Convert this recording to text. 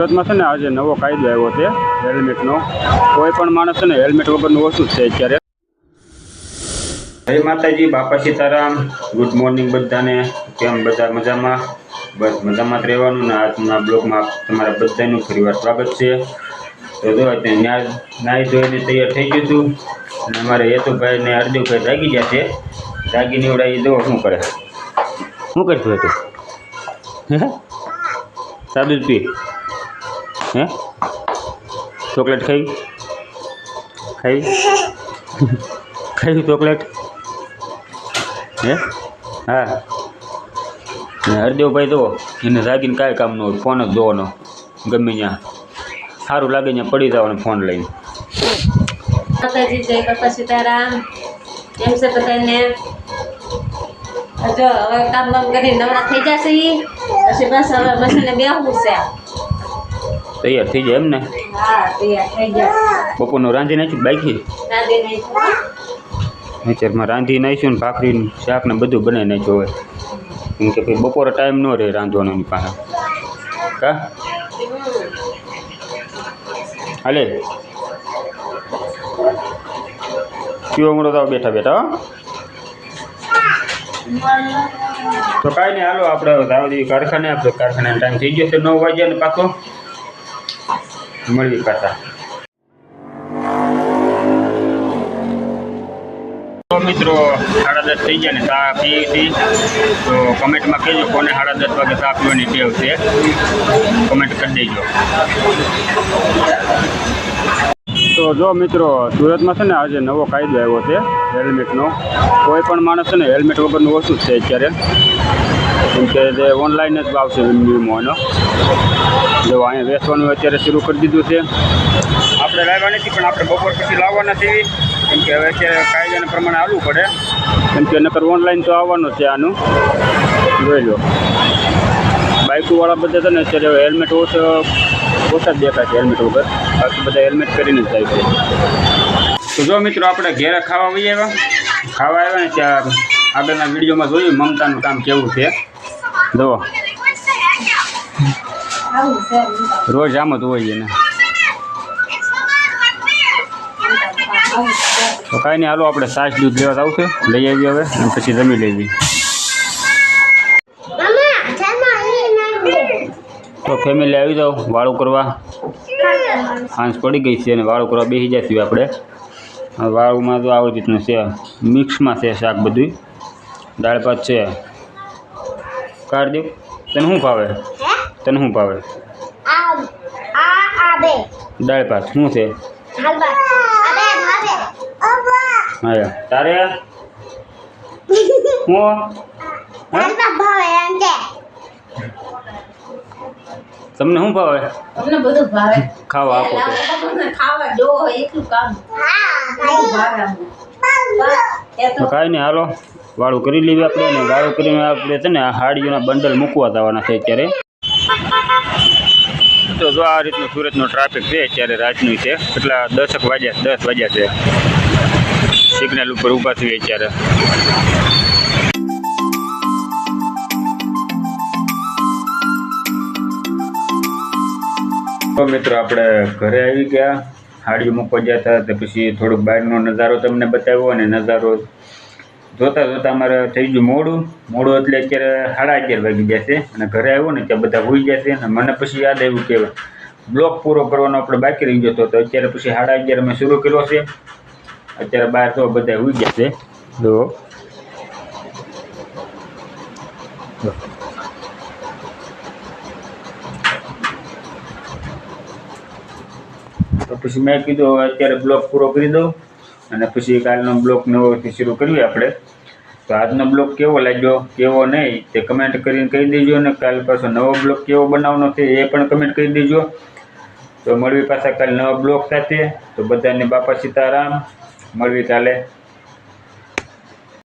સુરતમાં છે ને આજે નવો કાયદો આવ્યો છે, હેલ્મેટનો. કોઈ પણ માણસ છે ને હેલ્મેટ વગરનું ઓછું છે અત્યારે. જય માતાજી, બાપા સીતારામ. ગુડ મોર્નિંગ બધાને. કેમ બધા મજામાં? બસ મજામાં રહેવાનું ને આજના બ્લોગમાં તમારા બધાનું ફરીવાર સ્વાગત છે. તો જો અત્યારે નાહી ધોઈને તૈયાર થઈ ગયું હતું. અને અમારે હેતુભાઈ ને હરદેવભાઈ જાગી ગયા છે. જાગી નીવડાવી દો શું કરે? શું કરતું હતું? હે? સાદું પી. હે? ચોકલેટ ખાઈ? ખાઈ? ખાઈ ચોકલેટ? હે? હા. હરદેવભાઈ જુઓ એને જાગીને કાંઈ કામ ન હોય, ફોન જ જોવાનો, ગમે ત્યાં. સારું લાગે ત્યાં પડી જવાનો ફોન લઈને. જય બાપા સીતારામ. કેમ છે બધાને? જો, હવે કામ બામ કરી નવરા થઈ જશે પછી બસ હવે મશીને બેહવું છે. તૈયાર થઈ જાય એમ ને? બપોરનું રાંધી નાખ્યું બાકી? અત્યારમાં રાંધી નાખ્યું ને ભાખરી શાક ને બધું બનાવી નાખ્યું હોય કેમ કે ભાઈ બપોરે ટાઈમ ન રહે રાંધવાનો પાસે. કા? હાલે? કયો મળો તો બેઠા બેઠા હો? તો કાંઈ નહીં હાલો આપણે દાવડી કારખાને આપણે કારખાને ટાઈમ થઈ ગયો છે નવ વાગ્યા ને પાછો. મળવી પાછા તો મિત્રો સાડા દસ થઈ ગયા ને ચા પી હતી તો કમેન્ટમાં કહેજો કોને સાડા દસ વાગે ચા પીવાની ટેવ છે. કમેન્ટ કરી દેજો. તો જો મિત્રો, સુરતમાં છે ને આજે નવો કાયદો આવ્યો છે, હેલ્મેટનો. કોઈ પણ માણસ છે ને હેલ્મેટ વગરનું ઓછું જ છે અત્યારે. કેમ કે જે ઓનલાઈન જ આવશે વીમો એનો. જો અહીંયા વેચવાનું અત્યારે શરૂ કરી દીધું છે. આપણે લાવવા નથી, પણ આપણે બપોર પછી લાવવાના નથી કેમ કે હવે અત્યારે કાયદાના પ્રમાણે આવવું પડે. કેમ કે નકર ઓનલાઈન તો આવવાનું છે આનું. જોઈ લો. બાઇકોવાળા બધા છે ને અત્યારે હેલ્મેટ ઓછો, ઓછા જ દેખાય છે હેલ્મેટ વગર બાકી બધા હેલ્મેટ કરીને જ જાય છે. તો જો મિત્રો, આપણે ઘેરે ખાવા આવી આવ્યા. ખાવા આવ્યા ને ત્યાં આગળના વિડીયોમાં જોયું મમતાનું કામ કેવું છે. જુઓ રોજ આમ જ હોય એને. તો કાંઈ નહીં, હાલો આપણે સાસ દૂધ લેવા આવશે લઈ આવી હવે અને પછી જમી લેવી. તો ફેમિલી આવી જાઓ, વાળું કરવા. સાંજ પડી ગઈ છે અને વાળું કરવા બેસી જઈશું આપણે. વાળું તો આવી રીતનું છે, મિક્સમાં છે શાક બધું દાળ ભાત છે. કાઢ દો તને શું ભાવે તને શું ભાવે દાળ ભાત. શું છે? હા તારે? હું? હે? તમને શું ભાવે તમને બધું ભાવે. ખાવા આપો તો. તમને ખાવા જો એટલું કામ. બધું ભાવે અમને. એ તો તો કાંઈ નહીં, હાલો. વાળું કરી લેવી આપણે અને વાળું કરીને આપણે છે ને આ હાડીઓના બંડલ મૂકવા જવાના છે અત્યારે. તો જો આ રીતનું સુરતનો ટ્રાફિક છે, અત્યારે રાતનું છે. કેટલા? દસક વાગ્યા, દસ વાગ્યા છે. સિગ્નલ ઉપર ઊભા થઈએ અત્યારે. મિત્રો, આપણે ઘરે આવી ગયા. હાડીઓ મૂકવા ગયા હતા, તો પછી થોડુંક બહારનો નજારો તમને બતાવ્યો અને નજારો જોતાં જોતાં અમારે થઈ ગયું મોડું. મોડું એટલે અત્યારે સાડા અગિયાર વાગી છે અને ઘરે આવ્યો ને ત્યાં બધા હોઈ જશે અને મને પછી યાદ આવ્યું કે બ્લોક પૂરો કરવાનો આપણે બાકી રહી ગયો તો અત્યારે પછી સાડા અગિયાર અમે શરૂ કર્યો છે. અત્યારે બહાર તો બધા હોઈ ગયા છે. તો પછી મેં કીધું હવે અત્યારે બ્લોક પૂરો કરી દઉં અને પછી કાલનો બ્લોક નવોથી શરૂ કરીએ આપણે. તો આજનો બ્લોક કેવો લાગ્યો, કેવો નહીં, તે કમેન્ટ કરીને કહી દેજો અને કાલ પાછો નવો બ્લોક કેવો બનાવવાનો છે એ પણ કમેન્ટ કરી દેજો. તો મળવી પાછા કાલ નવા બ્લોક સાથે. તો બધાને બાપા સીતારામ. મળવી કાલે.